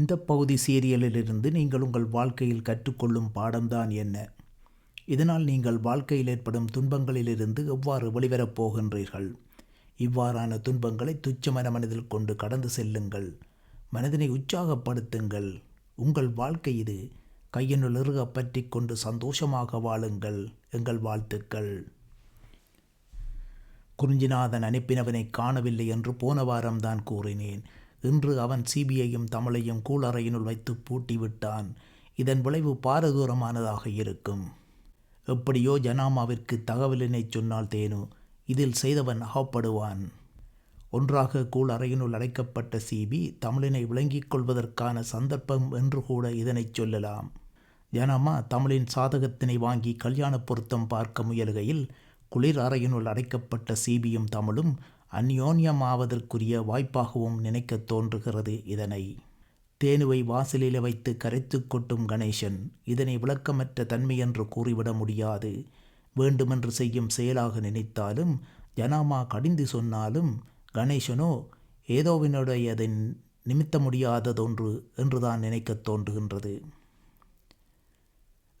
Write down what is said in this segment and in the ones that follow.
இந்த பகுதி சீரியலிலிருந்து நீங்கள் உங்கள் வாழ்க்கையில் கற்றுக்கொள்ளும் பாடம்தான் என்ன? இதனால் நீங்கள் வாழ்க்கையில் ஏற்படும் துன்பங்களிலிருந்து எவ்வாறு வெளிவரப் போகின்றீர்கள்? இவ்வாறான துன்பங்களை துச்சமன மனதில் கொண்டு கடந்து செல்லுங்கள். மனதினை உற்சாகப்படுத்துங்கள். உங்கள் வாழ்க்கை இது கையினுள் இறுக பற்றி கொண்டு சந்தோஷமாக வாழுங்கள். எங்கள் வாழ்த்துக்கள். குறிஞ்சிநாதன் அனுப்பினவனை காணவில்லை என்று போன வாரம்தான் கூறினேன். இன்று அவன் சிபிஐயும் தமிழையும் கூலறையினுள் வைத்து பூட்டிவிட்டான். இதன் விளைவு பாரதூரமானதாக இருக்கும். எப்படியோ ஜனாமாவிற்கு தகவலினை சொன்னால் தேனு இதில் செய்தவன் அகப்படுவான். ஒன்றாக கூழ் அறையினுள் அடைக்கப்பட்ட சிபி தமிழினை விளங்கிக் கொள்வதற்கான சந்தர்ப்பம் என்று கூட இதனை சொல்லலாம். ஜனமா தமிழின் சாதகத்தினை வாங்கி கல்யாண பொருத்தம் பார்க்க முயலுகையில் குளிர் அறையினுள் அடைக்கப்பட்ட சிபியும் தமிழும் அந்யோன்யமாவதற்குரிய வாய்ப்பாகவும் நினைக்கத் தோன்றுகிறது இதனை. தேனுவை வாசலில் வைத்து கரைத்து கொட்டும் கணேசன் இதனை விளக்கமற்ற தன்மை என்று கூறிவிட முடியாது. வேண்டுமென்று செய்யும் செயலாக நினைத்தாலும் ஜனாமா கடிந்து சொன்னாலும் கணேசனோ ஏதோவினுடையதை நிமித்த முடியாததொன்று என்றுதான் நினைக்கத் தோன்றுகின்றது.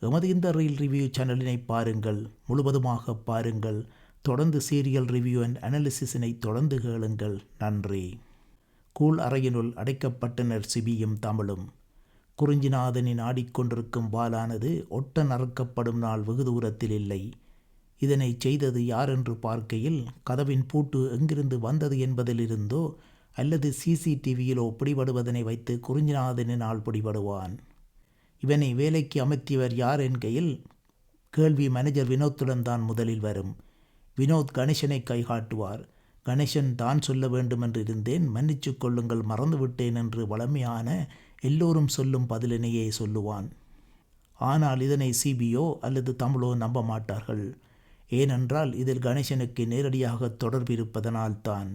எமது இந்த ரீல் ரிவ்யூ சேனலினை பாருங்கள் முழுவதுமாக பாருங்கள். தொடர்ந்து சீரியல் ரிவ்யூ அண்ட் அனாலிசிஸினை தொடர்ந்து கேளுங்கள். நன்றி. கூழ் அறையினுள் அடைக்கப்பட்டனர் சிபியும் தமிழும். குறிஞ்சிநாதனின் ஆடிக்கொண்டிருக்கும் வாலானது ஒட்ட நறுக்கப்படும் நாள் வெகு தூரத்தில் இல்லை. இதனை செய்தது யார் என்று பார்க்கையில் கதவின் பூட்டு எங்கிருந்து வந்தது என்பதிலிருந்தோ அல்லது சிசிடிவியிலோ பிடிபடுவதனை வைத்து குறிஞ்சிநாதனினால் பிடிபடுவான். இவனை வேலைக்கு அமர்த்தியவர் யார் என்கையில்? கேள்வி மேனேஜர் வினோத்துடன் தான் முதலில் வரும். வினோத் கணேசனை கைகாட்டுவார். கணேசன் தான் சொல்ல வேண்டும் என்று இருந்தேன். மன்னிச்சு கொள்ளுங்கள் மறந்துவிட்டேன் என்று வளமையான எல்லோரும் சொல்லும் பதிலினையே சொல்லுவான். ஆனால் இதனை சிபியோ அல்லது தமிழோ நம்ப மாட்டார்கள். ஏனென்றால் இதில் கணேசனுக்கு நேரடியாக தொடர்பு இருப்பதனால்தான்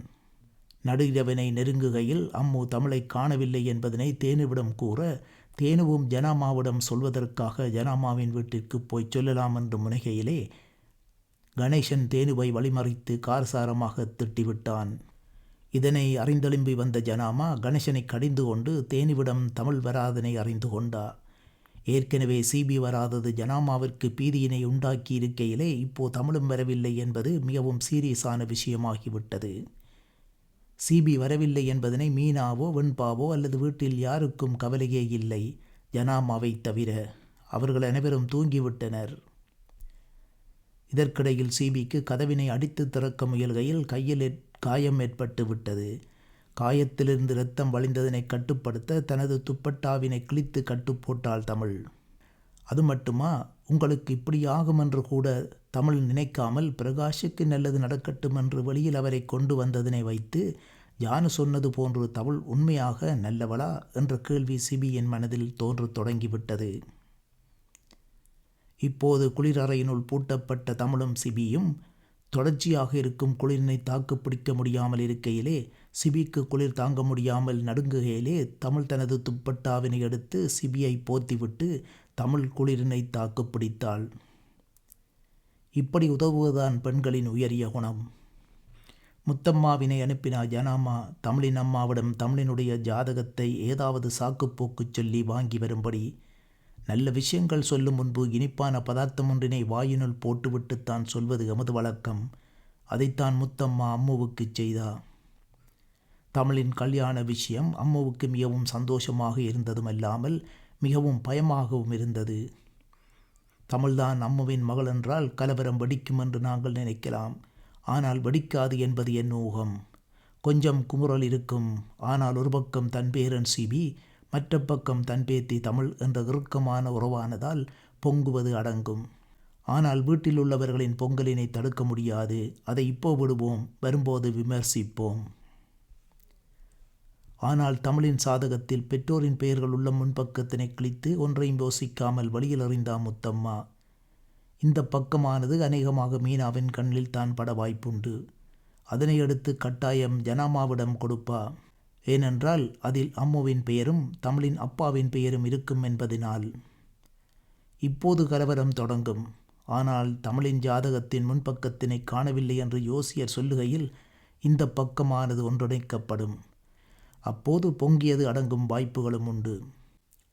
நடுகிறவனை நெருங்குகையில் அம்மு தமிழை காணவில்லை என்பதனை தேனுவிடம் கூற தேனுவும் ஜனாமாவிடம் சொல்வதற்காக ஜனாமாவின் வீட்டிற்கு போய் சொல்லலாம் என்று முனைகையிலே கணேசன் தேனுவை வழிமறித்து காரசாரமாக திட்டிவிட்டான். இதனை அறிந்தெழும்பி வந்த ஜனாமா கணேசனை கடிந்து கொண்டு தேனுவிடம் தமிழ் வராதனை அறிந்து கொண்டா. ஏற்கனவே சிபி வராதது ஜனாமாவிற்கு பீதியினை உண்டாக்கி இருக்கையிலே இப்போ தமிழும் வரவில்லை என்பது மிகவும் சீரியஸான விஷயமாகிவிட்டது. சிபி வரவில்லை என்பதனை மீனாவோ வெண்பாவோ அல்லது வீட்டில் யாருக்கும் கவலையே இல்லை. ஜனாமாவை தவிர அவர்கள் அனைவரும் தூங்கிவிட்டனர். இதற்கிடையில் சிபிக்கு கதவினை அடித்து திறக்க முயல்கையில் கையில் காயம் ஏற்பட்டு விட்டது. காயத்திலிருந்து இரத்தம் வழிந்ததனை கட்டுப்படுத்த தனது துப்பட்டாவினை கிழித்து கட்டுப்போட்டாள் தமிழ். அது மட்டுமா? உங்களுக்கு இப்படி ஆகும் என்று கூட தமிழ் நினைக்காமல் பிரகாஷுக்கு நல்லது நடக்கட்டும் என்று வெளியில் அவரை கொண்டு வந்ததனை வைத்து ஜானு சொன்னது போன்று தமிழ் உண்மையாக நல்லவளா? என்ற கேள்வி சிபியின் மனதில் தோன்றத் தொடங்கிவிட்டது. இப்போது குளிரறையினுள் பூட்டப்பட்ட தமிழும் சிபியும் தொடர்ச்சியாக இருக்கும் குளிரினை தாக்கு பிடிக்க முடியாமல் இருக்கையிலே சிபிக்கு குளிர் தாங்க முடியாமல் நடுங்குகையிலே தமிழ் தனது துப்பட்டாவினை எடுத்து சிபியை போத்திவிட்டு தமிழ் குளிரினை தாக்கு பிடித்தாள். இப்படி உதவுவதுதான் பெண்களின் உயரிய குணம். முத்தம்மாவினை அனுப்பினார் ஜனாமா தமிழின் அம்மாவிடம் தமிழினுடைய ஜாதகத்தை ஏதாவது சாக்குப்போக்கு சொல்லி வாங்கி வரும்படி நல்ல விஷயங்கள் சொல்லும் முன்பு இனிப்பான பதார்த்தம் ஒன்றினை வாயினுள் போட்டுவிட்டுத்தான் சொல்வது எமது வழக்கம். அதைத்தான் முத்தம்மா அம்முவுக்கு செய்தா. தமிழின் கல்யாண விஷயம் அம்முவுக்கு மிகவும் சந்தோஷமாக இருந்ததும் அல்லாமல் மிகவும் பயமாகவும் இருந்தது. தமிழ்தான் அம்முவின் மகள் என்றால் கலவரம் வெடிக்கும் என்று நாங்கள் நினைக்கலாம். ஆனால் வெடிக்காது என்பது என் ஊகம். கொஞ்சம் குமுறல் இருக்கும். ஆனால் ஒரு பக்கம் தன் பேரன் சிபி மற்ற பக்கம் தன் பேத்தி தமிழ் என்ற இறுக்கமான உறவானதால் பொங்குவது அடங்கும். ஆனால் வீட்டில் உள்ளவர்களின் பொங்கலினை தடுக்க முடியாது. அதை இப்போ விடுவோம் வரும்போது விமர்சிப்போம். ஆனால் தமிழின் சாதகத்தில் பெற்றோரின் பெயர்கள் உள்ள முன்பக்கத்தினை கிழித்து ஒன்றையும் யோசிக்காமல் வழியில் அறிந்தா முத்தம்மா. இந்த பக்கமானது அநேகமாக மீனாவின் கண்ணில் தான் பட வாய்ப்புண்டு. அதனை அடுத்து கட்டாயம் ஜனாமாவிடம் கொடுப்பா. ஏனென்றால் அதில் அம்முவின் பெயரும் தமிழின் அப்பாவின் பெயரும் இருக்கும் என்பதினால். இப்போது கலவரம் தொடங்கும். ஆனால் தமிழின் ஜாதகத்தின் முன்பக்கத்தினை காணவில்லை என்று யோசியர் சொல்லுகையில் இந்த பக்கமானது ஒன்றிணைக்கப்படும். அப்போது பொங்கியது அடங்கும் வாய்ப்புகளும் உண்டு.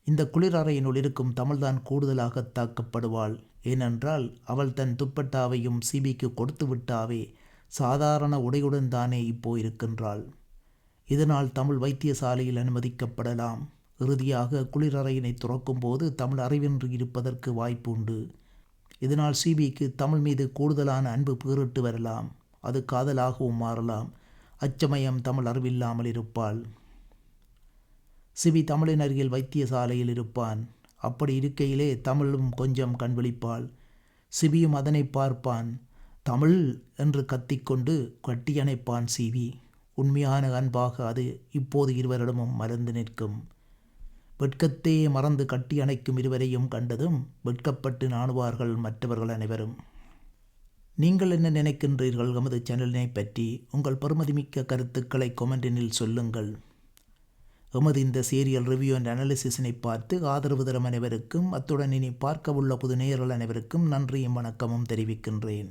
இந்த குளிரறையினுள் இருக்கும் தமிழ்தான் கூடுதலாக தாக்கப்படுவாள். ஏனென்றால் அவள் தன் துப்பட்டாவையும் சிபிக்கு கொடுத்து விட்டாவே சாதாரண உடையுடன் தானே இப்போ இருக்கின்றாள். இதனால் தமிழ் வைத்தியசாலையில் அனுமதிக்கப்படலாம். இறுதியாக குளிரறையினை துறக்கும் போது தமிழ் அறிவின்றி இருப்பதற்கு வாய்ப்பு உண்டு இதனால் சிபிக்கு தமிழ் மீது கூடுதலான அன்பு பேரிட்டு வரலாம். அது காதலாகவும் மாறலாம். அச்சமயம் தமிழ் அறிவில்லாமல் இருப்பாள். சிபி தமிழின் அருகில் வைத்தியசாலையில் இருப்பான். அப்படி இருக்கையிலே தமிழும் கொஞ்சம் கண்விழிப்பாள். சிபியும் அதனை பார்ப்பான். தமிழ் என்று கத்திக்கொண்டு கட்டியணைப்பான் சிவி உண்மையான அன்பாக அது இப்போது இருவரிடமும் மறந்து நிற்கும். வெட்கத்தையே மறந்து கட்டி அணைக்கும் இருவரையும் கண்டதும் வெட்கப்பட்டு நாணுவார்கள் மற்றவர்கள் அனைவரும். நீங்கள் என்ன நினைக்கின்றீர்கள் எமது சேனலினை பற்றி? உங்கள் பெருமதிமிக்க கருத்துக்களை கொமெண்டினில் சொல்லுங்கள். எமது இந்த சீரியல் ரிவ்யூ அண்ட் அனாலிசிஸினை பார்த்து ஆதரவு தரும் அனைவருக்கும் அத்துடன் இனி பார்க்க உள்ள புது நேயர்கள் அனைவருக்கும் நன்றியும் வணக்கமும் தெரிவிக்கின்றேன்.